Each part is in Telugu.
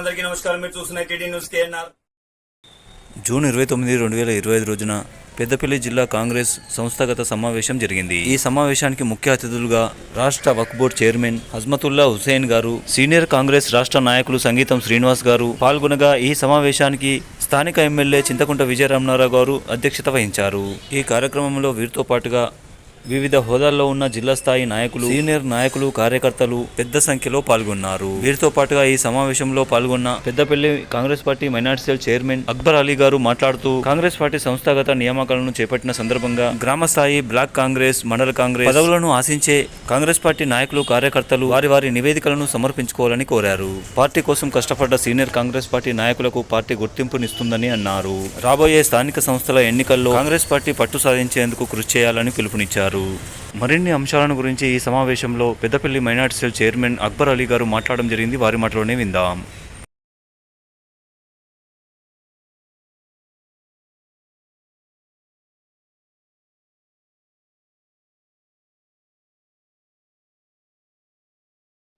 నమస్కారం. మీరు చూస్తున్న టీడీ న్యూస్ కేఎన్ఆర్. జూన్ ఇరవై తొమ్మిది రెండు వేల ఇరవై ఐదు రోజున పెద్దపల్లి జిల్లా కాంగ్రెస్ సంస్థాగత సమావేశం జరిగింది. ఈ సమావేశానికి ముఖ్య అతిథులుగా రాష్ట్ర వక్ఫ్ బోర్డు చైర్మన్ హజ్మతుల్లా హుసేన్ గారు సీనియర్ కాంగ్రెస్ రాష్ట్ర నాయకులు సంగీతం శ్రీనివాస్ గారు పాల్గొనగా ఈ సమావేశానికి స్థానిక ఎమ్మెల్యే చింతకుంట విజయరామనారావు గారు అధ్యక్షత వహించారు. ఈ కార్యక్రమంలో వీరితో పాటుగా వివిధ హోదాల్లో ఉన్న జిల్లా స్థాయి నాయకులు సీనియర్ నాయకులు కార్యకర్తలు పెద్ద సంఖ్యలో పాల్గొన్నారు. వీరితో పాటుగా ఈ సమావేశంలో పాల్గొన్న Peddapalli Congress party minority cell chairman Akbar Ali గారు మాట్లాడుతూ కాంగ్రెస్ పార్టీ సంస్థాగత నియామకాలను చేపట్టిన సందర్భంగా గ్రామ స్థాయి బ్లాక్ కాంగ్రెస్ మండల కాంగ్రెస్ పదవులను ఆశించే కాంగ్రెస్ పార్టీ నాయకులు కార్యకర్తలు వారి వారి నివేదికలను సమర్పించుకోవాలని కోరారు. పార్టీ కోసం కష్టపడ్డ సీనియర్ కాంగ్రెస్ పార్టీ నాయకులకు పార్టీ గుర్తింపునిస్తుందని అన్నారు. రాబోయే స్థానిక సంస్థల ఎన్నికల్లో కాంగ్రెస్ పార్టీ పట్టు సాధించేందుకు కృషి చేయాలని పిలుపునిచ్చారు. మరిన్ని అంశాలను గురించి ఈ సమావేశంలో Peddapalli minority cell chairman Akbar Ali గారు మాట్లాడడం జరిగింది. వారి మాటలోనే విందాం.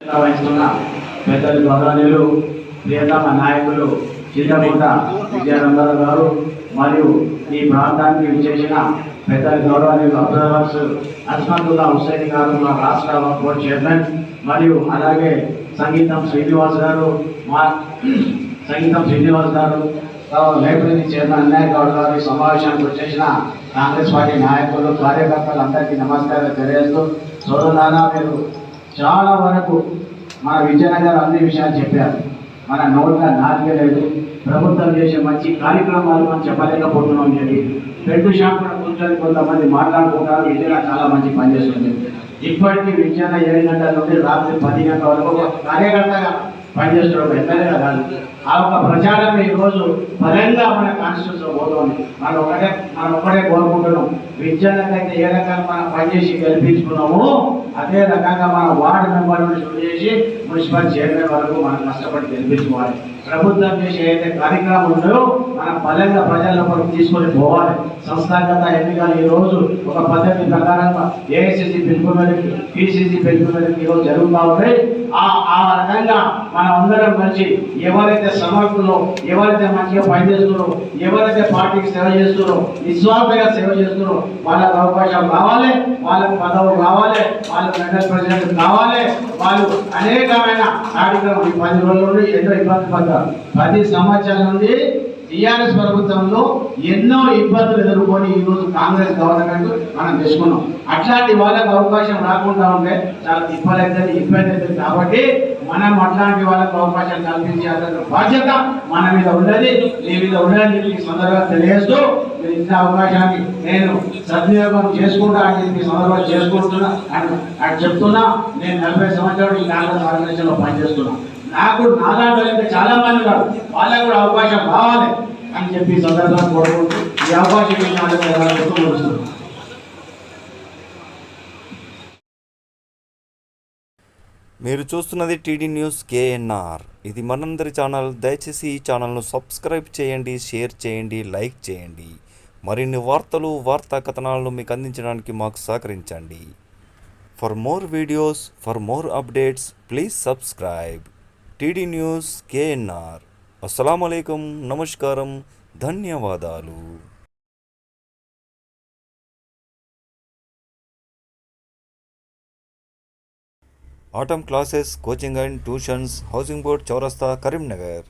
వహిస్తున్న పెద్దలు గౌరవనీయులు ప్రియతమ నాయకులు చింతకుంట విజయరంగారావు గారు మరియు ఈ ప్రాంతానికి విచ్చేసిన పెద్దలు గౌరవనీయులు అబ్జర్వర్స్ అస్మతుల్లా హుస్సేన్ గారు మా రాష్ట్ర బోర్డు చైర్మన్ మరియు అలాగే సంగీతం శ్రీనివాస్ గారు మా సంగీతం శ్రీనివాస్ గారు లైబ్రరీ చైర్మన్ అన్నయ్య గౌడ్ గారు సమావేశానికి వచ్చేసిన కాంగ్రెస్ పార్టీ నాయకులు కార్యకర్తలు అందరికీ నమస్కారం తెలియజేస్తూ సోదరులారా మీరు చాలా వరకు మన విజయనగర్ అన్ని విషయాలు చెప్పారు. మన నోట్ల నాటిక లేదు. ప్రభుత్వం చేసే మంచి కార్యక్రమాలు మనం చెప్పలేకపోతున్నాం అని చెప్పి పెద్ద షాప్ కూర్చొని కొంతమంది మాట్లాడుకుంటారు. విజయన చాలా మంచి పనిచేస్తుంది ఇప్పటికీ విజయన ఏడు గంటల నుండి రాత్రి పది గంటల వరకు ఒక కార్యకర్తగా పనిచేస్తున్నాం ఎమ్మెల్యేగా కాదు ఆ ఒక ప్రచారం ఈరోజు బలంగా మన కాన్స్టిట్యూషన్ పోతుంది. మనం ఒకటే మనం ఒకటే కోరుకుంటున్నాం. విద్యార్థులకైతే ఏ రకంగా మనం పనిచేసి గెలిపించుకున్నామో అదే రకంగా మన వార్డు మెంబర్ నుంచి చేసి మున్సిపల్ చైర్మన్ వరకు మనం కష్టపడి గెలిపించుకోవాలి. ప్రభుత్వం చేసే ఏదైతే కార్యక్రమం ఉందో మనం బలంగా ప్రజల వరకు తీసుకొని పోవాలి. సంస్థాగత ఎన్నికలు ఈరోజు ఒక పద్ధతి ప్రకారంగా ఏఐసిసి పిలుపు పిసిసి పిలుపు ఈరోజు జరుగుతూ ఉన్నాయి ఆ ఆ రకంగా మనం అందరం కలిసి ఎవరైతే సమర్థులో ఎవరైతే మంచిగా పనిచేస్తున్నారో ఎవరైతే పార్టీకి సేవ చేస్తున్నారో నిస్వార్థంగా సేవ చేస్తున్నారో వాళ్ళకి అవకాశం రావాలి వాళ్ళకి పదవులు రావాలి వాళ్ళకి మెండల్ ప్రెసిడెంట్ కావాలి వాళ్ళు అనేకమైన కార్యక్రమం ఈ పది రోజుల నుండి ఎన్నో ఇబ్బంది పడ్డారు. పది సంవత్సరాల నుండి టీఆర్ఎస్ ప్రభుత్వంలో ఎన్నో ఇబ్బందులు ఎదుర్కొని ఈ రోజు కాంగ్రెస్ గవర్నమెంట్ మనం తెచ్చుకున్నాం అట్లాంటి వాళ్ళకి అవకాశం రాకుండా ఉంటే చాలా తిప్పలైతుంది ఇబ్బంది అవుతుంది కాబట్టి మనం అట్లాంటి వాళ్ళకి అవకాశం కల్పించాల్సిన బాధ్యత మన మీద ఉన్నది మీ మీద ఉన్నది ఈ సందర్భంగా తెలియజేస్తూ మీరు ఇచ్చిన అవకాశాన్ని నేను సద్వినియోగం చేసుకుంటా అని సందర్భంగా చేసుకుంటున్నా అని అని చెప్తున్నా. నేను నలభై సంవత్సరాలు ఈ కాంగ్రెస్ ఆర్గనైజేషన్లో పనిచేస్తున్నాను నాకు నాలాంటి ఇంకా చాలా మంది ఉన్నారు. వాళ్ళకు కూడా అవకాశం రావాలి అని చెప్పి సందర్భాన్ని కోరుకుంటూ ఈ అవకాశం ఇచ్చిన మీరు చూస్తున్నది టీడీ న్యూస్ కేఎన్ఆర్. ఇది మనందరి ఛానల్. దయచేసి ఈ ఛానల్ను సబ్స్క్రైబ్ చేయండి షేర్ చేయండి లైక్ చేయండి. మరిన్ని వార్తలు వార్తా కథనాలను మీకు అందించడానికి మాకు సహకరించండి. For more videos for more updates please subscribe. TD news KNR. అస్సలం అయికం నమస్కారం. ధన్యవాదాలు. Atom classes coaching and tuitions housing board చౌరస్తా కరీంనగర్.